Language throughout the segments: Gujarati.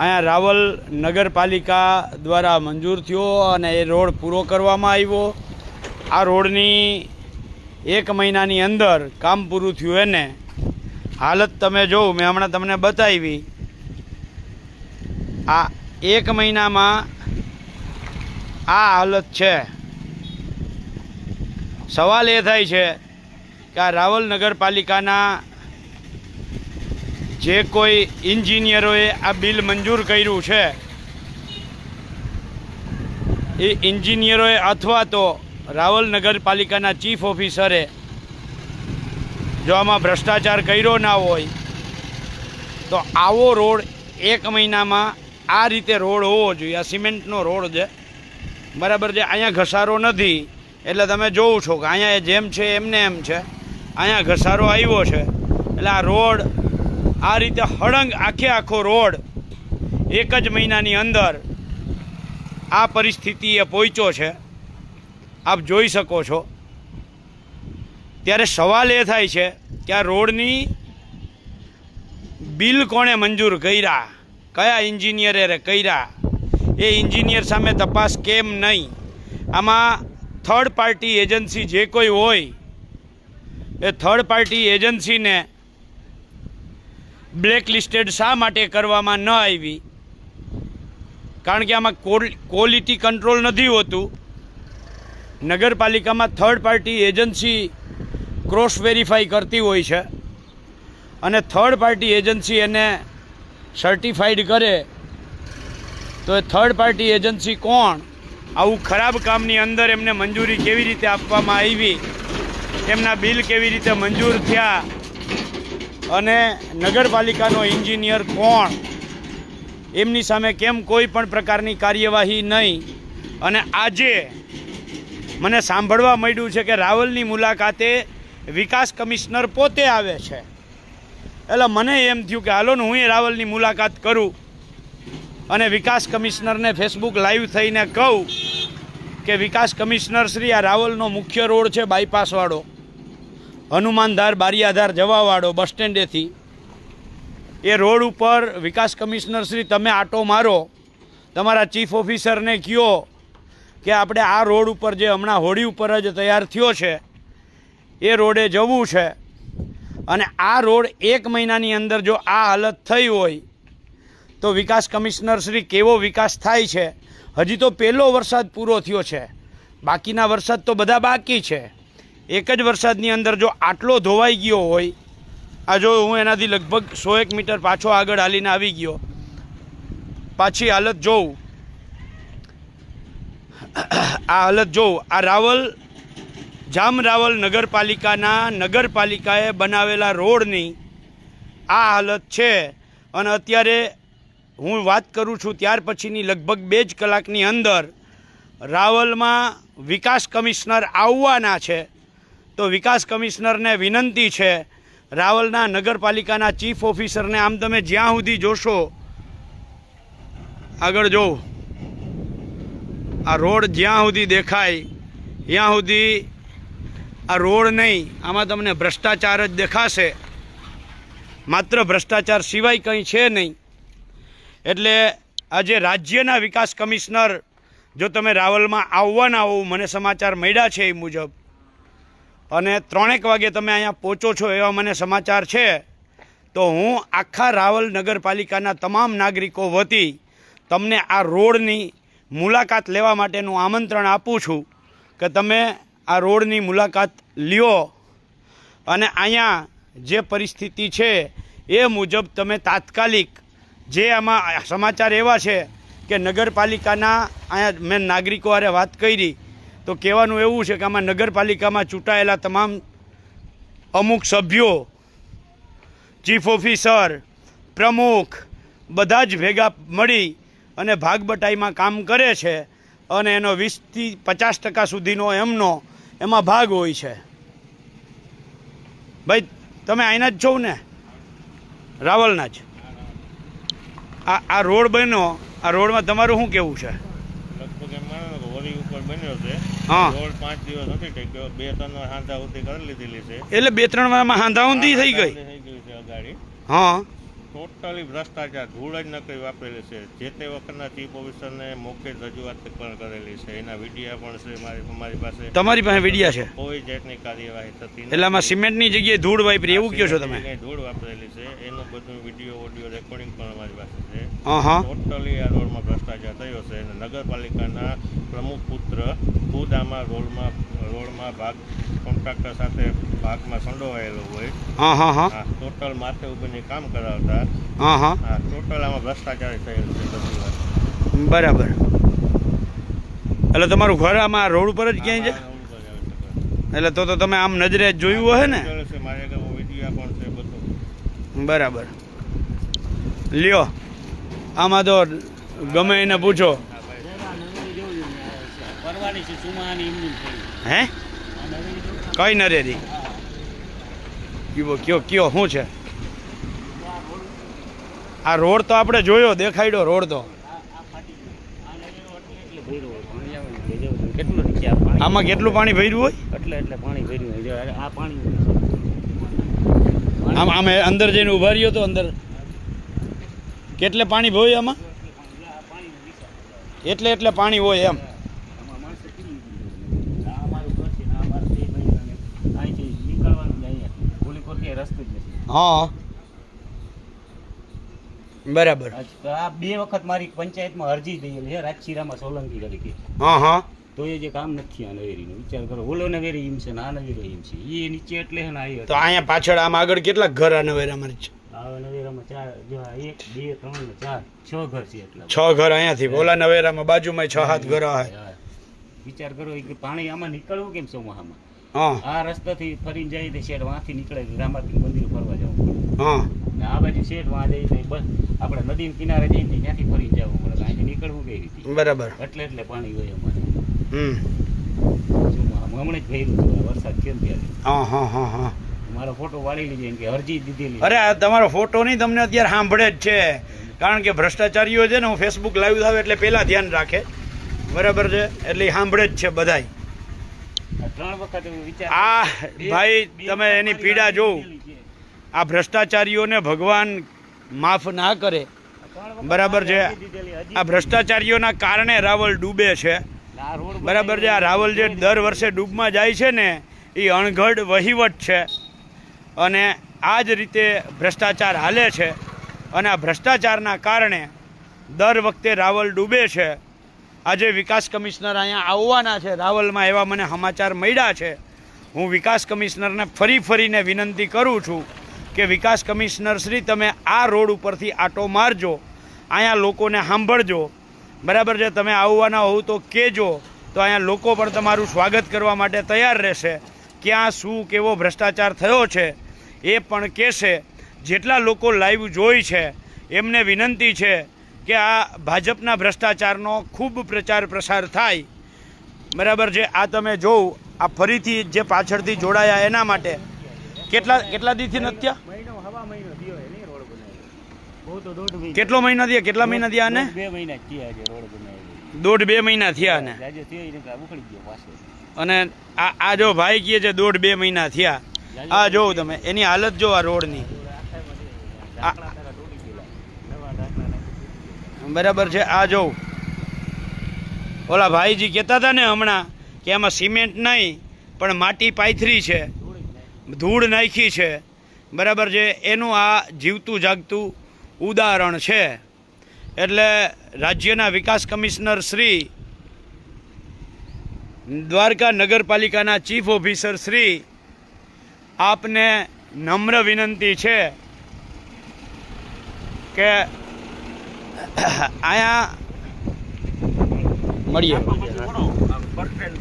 અહીંયા રાવલ નગરપાલિકા દ્વારા મંજૂર થયો અને એ રોડ પૂરો કરવામાં આવ્યો. આ રોડની એક મહિનાની અંદર કામ પૂરું થયું એને. હાલત તમે જોઉં મેં હમણાં તમને બતાવી. આ એક મહિનામાં આ હાલત છે. સવાલ એ થાય છે કે આ રાવલ નગરપાલિકાના જે કોઈ ઇન્જિનિયરોએ આ બિલ મંજૂર કર્યું છે, એ ઇન્જિનિયરોએ અથવા તો રાવલ નગરપાલિકાના ચીફ ઓફિસરે જો આમાં ભ્રષ્ટાચાર કર્યો ના હોય, તો આવો રોડ એક મહિનામાં આ રીતે રોડ હોવો જોઈએ. આ સિમેન્ટનો રોડ છે. બરાબર છે? અહીંયા ઘસારો નથી. એટલે તમે જોવો છો કે અહીંયા જેમ છે, એમને એમ છે. અહીંયા ઘસારો આવ્યો છે. એટલે આ રોડ આ રીતે હળંગ આખે આખો રોડ એક જ મહિનાની અંદર આ પરિસ્થિતિએ પહોંચ્યો છે. આપ જોઈ શકો છો. ત્યારે સવાલ એ થાય છે કે આ રોડની બિલ કોણે મંજૂર કર્યા? કયા એન્જિનિયરે કર્યા? એ એન્જિનિયર સામે તપાસ કેમ નહીં? આમાં થર્ડ પાર્ટી એજન્સી જે કોઈ હોય, એ થર્ડ પાર્ટી એજન્સીને બ્લેક લિસ્ટેડ શા માટે કરવામાં ન આવી? કારણ કે આમાં ક્વોલિટી કંટ્રોલ નથી હોતું. નગરપાલિકામાં third party agency cross verify કરતી હોય છે. અને થર્ડ પાર્ટી એજન્સી એને સર્ટિફાઈડ કરે, તો એ થર્ડ પાર્ટી એજન્સી કોણ? આવું ખરાબ કામની અંદર એમને મંજૂરી કેવી રીતે આપવામાં આવી? એમના બિલ કેવી રીતે મંજૂર થયા? અને નગરપાલિકાનો એન્જિનિયર કોણ? એમની સામે કેમ કોઈ પણ પ્રકારની કાર્યવાહી નહીં. અને આજે મને સાંભળવા મળ્યું છે કે રાવલની મુલાકાતે વિકાસ કમિશનર પોતે આવે છે. એટલે મને એમ થયું કે હાલો ને હું રાવલની મુલાકાત કરું અને વિકાસ કમિશનરને ફેસબુક લાઈવ થઈને કહું કે વિકાસ કમિશનર શ્રી આ રાવલનો મુખ્ય રોડ છે બાયપાસવાળો. હનુમાનધાર, બારીયાધાર, જવાવાળો બસ સ્ટેન્ડેથી. એ રોડ ઉપર વિકાસ કમિશનર શ્રી, તમે આટો મારો. તમારા ચીફ ઓફિસરને કહો કે આપણે આ રોડ ઉપર જે હમણાં હોળી ઉપર જ તૈયાર થયો છે, એ રોડે જવું છે. અને આ રોડ એક મહિનાની અંદર જો આ હાલત થઈ હોય, તો વિકાસ કમિશનર શ્રી, કેવો વિકાસ થાય છે? હજી તો પહેલો વરસાદ પૂરો થયો છે. બાકીના વરસાદ તો બધા બાકી છે. એક જ વરસાદની અંદર જો આટલો ધોવાઈ ગયો હોય, આ જો હું એનાથી લગભગ સો એક મીટર પાછો આગળ હાલીને આવી ગયો, પાછી હાલત જોઉં. આ હાલત જોઉં. આ રાવલ, જામ રાવલ નગરપાલિકાના નગરપાલિકાએ બનાવેલા રોડની આ હાલત છે. અને અત્યારે હું વાત કરું છું ત્યાર પછીની લગભગ બે જ કલાકની અંદર રાવલમાં વિકાસ કમિશનર આવવાના છે. તો વિકાસ કમિશનરને વિનંતી છે, રાવલના નગરપાલિકાના ચીફ ઓફિસરને આમ તમે જ્યાં સુધી જોશો, આગળ જોઉં આ રોડ જ્યાં સુધી દેખાય, ત્યાં સુધી આ રોડ નહીં, આમાં તમને ભ્રષ્ટાચાર જ દેખાશે. માત્ર ભ્રષ્ટાચાર સિવાય કંઈ છે નહીં. એટલે આજે રાજ્યના વિકાસ કમિશનર, જો તમે રાવલમાં આવવાના હોવ, મને સમાચાર મળ્યા છે એ મુજબ અને ત્રણેક વાગે તમે અહીંયા પહોંચો છો એવા મને સમાચાર છે. તો હું આખા રાવલ નગરપાલિકાના તમામ નાગરિકો વતી તમને આ રોડની મુલાકાત લેવા માટેનું આમંત્રણ આપું છું કે તમે આ રોડની મુલાકાત લ્યો. અને અહીંયા જે પરિસ્થિતિ છે એ મુજબ તમે તાત્કાલિક જે આમાં સમાચાર એવા છે કે નગરપાલિકાના અહીંયા મેં નાગરિકો હારે વાત કરી તો કહેવાનું એવું છે કે આમાં નગરપાલિકામાં ચૂંટાયેલા તમામ અમુક સભ્યો, ચીફ ઓફિસર, પ્રમુખ, બધા જ ભેગા મળી અને ભાગબટાઈમાં કામ કરે છે અને એનો વીસથી પચાસ ટકા સુધીનો એમનો એમાં ભાગ હોય છે. ભાઈ, તમે અહીંના જ છો ને? રાવલના જ. આ આ રોડ બન્યો, આ રોડમાં તમારું શું કેવું છે? લગભગ ઉપર બન્યો છે. હા. રોડ પાંચ દિવસ નથી ટેક્યો બે ત્રણ વાર હાંધા ઉધી કરી લીધેલી છે. એટલે બે ત્રણ વારમાં હાંધા ઊંધી થઈ ગઈ? થઈ ગઈ છે અગાડી. હા. ટોટલી ભ્રષ્ટાચાર ધૂળ જ નકરી વાપરેલી છે. જે તે વખતના ચીફ ઓફિસરને મૌખિક રજૂઆત પણ કરેલી છે. એના વિડીયા પણ છે મારી અમારી પાસે. તમારી પાસે વિડિયા છે? કોઈ જાતની કાર્યવાહી થતી એટલે આમાં સિમેન્ટની જગ્યાએ ધૂળ વાપરી એવું કહો છો તમે? ધૂળ વાપરેલી છે. એનું બધું વીડિયો ઓડિયો રેકોર્ડિંગ પણ અમારી પાસે છે. ટોટલી આ રોડમાં ભ્રષ્ટાચાર થયો છે. અને નગરપાલિકાના પ્રમુખ પુત્ર ખુદ આમાં રોડમાં રોડમાં ભાગ કોન્ટ્રાક્ટર સાથે ભાગમાં સંડોવાયેલો હોય. હા હા હા. ટોટલ માથે ઉભીને કામ કરાવતા. હા હા. આ ટોટલ આમાં ભ્રષ્ટાચાર થયેલું છે બધી વાત. બરાબર. એટલે તમારું ઘર આમાં રોડ ઉપર જ ક્યાંય છે. એટલે તો તો તમે આમ નજરે જ જોયું હશે ને? મારે વિડીયા પણ છે બધું. બરાબર. લ્યો આમાં તો ગમે એને પૂછો પરવાની છે ચુમાની એમની થઈ હે? કઈ નરેરી? કયો કયો કયો શું છે? આ રોડ તો આપણે જોયો દેખાડ્યો રોડ તો. આમાં કેટલું પાણી ભર્યું હોય? એટલે એટલે પાણી ભર્યું હોય. આ પાણી આમ આમે અંદર જઈને ઊભા રહ્યો તો અંદર. કેટલે પાણી ભર્યું આમાં. એટલે એટલે પાણી હોય એમ આમાં માણસો કેવી રીતે? આ અમારું ઘર છે ને આ અમારા બે ભાઈઓને અહીંથી નીકળવાનું જ અહીંયા ઓલી કોર ક્યાંય રસ્તો જ નથી હા. બરાબર. આ- બે વખત મારી પંચાયતમાં અરજી દઈલી છે રાજશીરામાં સોલંકી તરીકે. હા હા. તો એ જે કામ નથી આ નવેરીનું. વિચાર કરો ઓલો નવેરી એમ છે ને આ નવેરી એમ છે. એ નીચે એટલે છે ને તો અહીંયા પાછળ આમ આગળ કેટલા ઘર આ નવેરામાં છે? ચાર એક બે ત્રણ ચાર છ ઘર છે એટલા છ ઘર અહીંયાથી ઓલા નવેરામાં બાજુમાં છ સાત ઘર વિચાર કરો કે પાણી આમાં નીકળવું કેમ ચોમાહામાં હા. આ રસ્તાથી ફરીને જાય તો શેઠ વાંથી નીકળે છે રામાપીર મંદિર હા. આ બાજુ શેઠ વાં જઈ બસ આપણે નદી કિનારે જઈને ત્યાંથી ફરી જવું પડે અહીંથી નીકળવું કઈ રીતે બરાબર. એટલે એટલે પાણી હોય અમારે. હમ. હમણાં જ ભર્યું હતું વરસાદ ત્યારે. હા હા હા હા. મારો ફોટો વાળી લીધી કે અરજી દીધેલી. અરે તમારો ફોટો નહીં તમને અત્યારે સાંભળે જ છે. કારણ કે ભ્રષ્ટાચારીઓ છે ને હું ફેસબુક લાઈવ આવે એટલે પહેલાં ધ્યાન રાખે. બરાબર છે? એટલે સાંભળે જ છે બધાય. ત્રણ વખત આ ભાઈ તમે એની પીડા છે. આ ભ્રષ્ટાચારીઓને ભગવાન માફ ના કરે. બરાબર છે? આ ભ્રષ્ટાચારીઓના કારણે રાવલ ડૂબે છે. બરાબર છે? આ રાવલ જે દર વર્ષે ડૂબમાં જાય છે ને એ અણઘડ વહીવટ છે. અને આ જ રીતે ભ્રષ્ટાચાર હાલે છે. અને આ ભ્રષ્ટાચારના કારણે દર વખતે રાવલ ડૂબે છે. આજે વિકાસ કમિશનર અહીંયા આવવાના છે. રાવલમાં એવા મને સમાચાર મળ્યા છે. હું વિકાસ કમિશનરને ફરી ફરીને વિનંતી કરું છું. કે વિકાસ કમિશનરશ્રી તમે આ રોડ ઉપરથી આટો મારજો, અહીંયા લોકોને સાંભળજો. બરાબર છે? તમે આવવાના હોવ તો કહેજો. તો અહીંયા લોકો પણ તમારું સ્વાગત કરવા માટે તૈયાર રહેશે. ક્યાં, શું, કેવો ભ્રષ્ટાચાર થયો છે, એ પણ કહેશે. જેટલા લોકો લાઈવ જોઈ છે, એમને વિનંતી છે કે આ ભાજપના ભ્રષ્ટાચારનો ખૂબ પ્રચાર પ્રસાર થાય. બરાબર છે? આ તમે જોવ, આ ફરીથી જે પાછળથી જોડાયા એના માટે કેટલા કેટલા દીથી નથી થયા? મહિનો હવા મહિનો થયો હે રોડ બહુ તો દોઢ મહિનો. કેટલો મહિના થયા? કેટલા મહિના થયા દોઢ બે મહિના થયા છે રોડ બનાવ્યો. દોઢ બે મહિના થયા આને? આજે થયો એને ઉખડી ગયો પાછો. અને આ આ જો ભાઈ કહે છે દોઢ બે મહિના થયા. આ જોવું તમે એની હાલત જો આ રોડની. બરાબર છે આ જોઉં ઓલા ભાઈજી કહેતા હતા ને હમણાં કે આમાં સિમેન્ટ નહીં પણ માટી પાથરી છે. ધૂળ નાખી છે. બરાબર છે? એનું આ જીવતું જાગતું ઉદાહરણ છે. એટલે રાજ્યના વિકાસ કમિશનર શ્રી દ્વારકા નગરપાલિકાના ચીફ ઓફિસર શ્રી આપને નમ્ર વિનંતી છે કે અહીંયા મળીએ ઓહો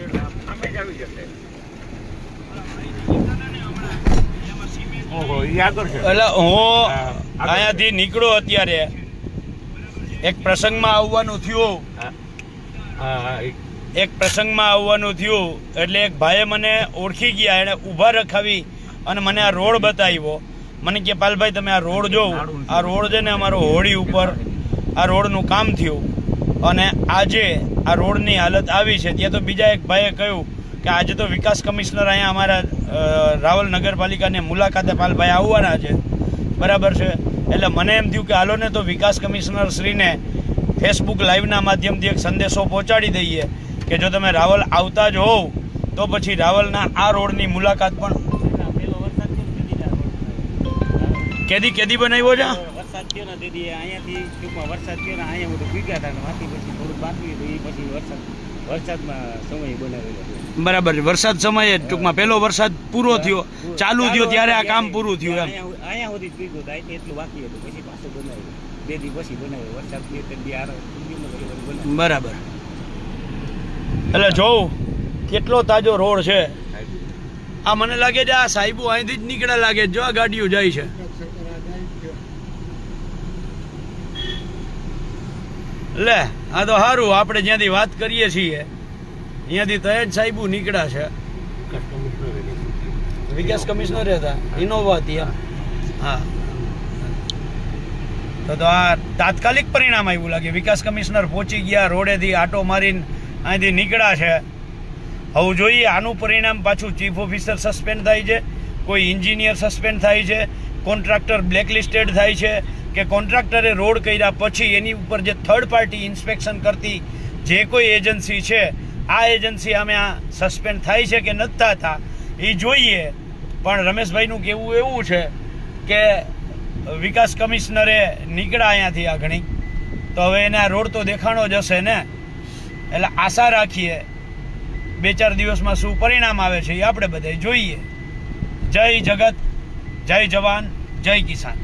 ઈ આગળ છે એટલે હું અહીંયાથી નીકળો અત્યારે. એક પ્રસંગમાં આવવાનું થયું. એક પ્રસંગમાં આવવાનું થયું. એટલે એક ભાઈએ મને ઓળખી ગયા એણે ઊભા રખાવી અને મને આ રોડ બતાવ્યો. મને કે પાલભાઈ તમે આ રોડ જોવો આ રોડ છે ને અમારો હોળી ઉપર. આ રોડનું કામ થયું. અને આજે આ રોડની હાલત આવી છે. ત્યાં તો બીજા એક ભાઈએ કહ્યું કે આજે તો વિકાસ કમિશનર અહીંયા અમારા રાવલ નગરપાલિકાની મુલાકાતે પાલભાઈ આવવાના છે. બરાબર છે? એટલે મને એમ થયું કે હાલો ને તો વિકાસ કમિશનર શ્રીને ફેસબુક લાઈવના માધ્યમથી એક સંદેશો પહોંચાડી દઈએ કે જો તમે રાવલ આવતા જ હોવ, તો પછી રાવલના આ રોડની મુલાકાત પણ કેદી કેદી બનાવ્યો છે? થયો ને દીદી અહીંયાથી ટૂંકમાં વરસાદ થયો ને અહીંયા બધું ભીગા હતા ને વાંચી પછી થોડું બાકી હતું એ પછી વરસાદ વરસાદમાં સમય બનાવેલો બરાબર વરસાદ સમયે ટૂંકમાં પહેલો વરસાદ પૂરો થયો. ચાલુ થયો ત્યારે આ કામ પૂરું થયું એમ. અહીંયા સુધી ભીગું હતું એટલું બાકી હતું. પછી પાછું બનાવ્યું. બે દી પછી બનાવ્યું. વરસાદ થયો બરાબર. એટલે જોઉં કેટલો તાજો રોડ છે. આ મને લાગે છે આ સાહેબો અહીંથી જ નીકળ્યા લાગે. જો આ ગાડીઓ જાય છે. લે, આ તો સારું આપણે જ્યાંથી વાત કરીએ છીએ અહીંયાથી તયજ સાહેબુ નીકળ્યા છે. વિકાસ કમિશનર હતા, ઇનોવા હતી. હા. તો તો આ તાત્કાલિક પરિણામ આવ્યું લાગે. વિકાસ કમિશનર પહોંચી ગયા, રોડેથી આટો મારીને અહીંથી નીકળ્યા છે. હવે જોઈએ, આનું પરિણામ પાછું ચીફ ઓફિસર સસ્પેન્ડ થાય છે, કોઈ ઇન્જિનિયર સસ્પેન્ડ થાય છે, કોન્ટ્રાક્ટર બ્લેકલિસ્ટેડ થાય છે કે કોન્ટ્રાક્ટરે રોડ કર્યા પછી એની ઉપર જે થર્ડ પાર્ટી ઇન્સ્પેક્શન કરતી જે કોઈ એજન્સી છે, આ એજન્સી અમે આ સસ્પેન્ડ થાય છે કે નથી થતા એ જોઈએ. પણ રમેશભાઈનું કહેવું એવું છે કે વિકાસ કમિશનરે નીકળ્યા અહીંયાથી આ ઘણી તો હવે એને રોડ તો દેખાણો જ હશે ને? એટલે આશા રાખીએ. બે ચાર દિવસમાં શું પરિણામ આવે છે એ આપણે બધા જોઈએ. જય જગત, જય જવાન, જય કિસાન.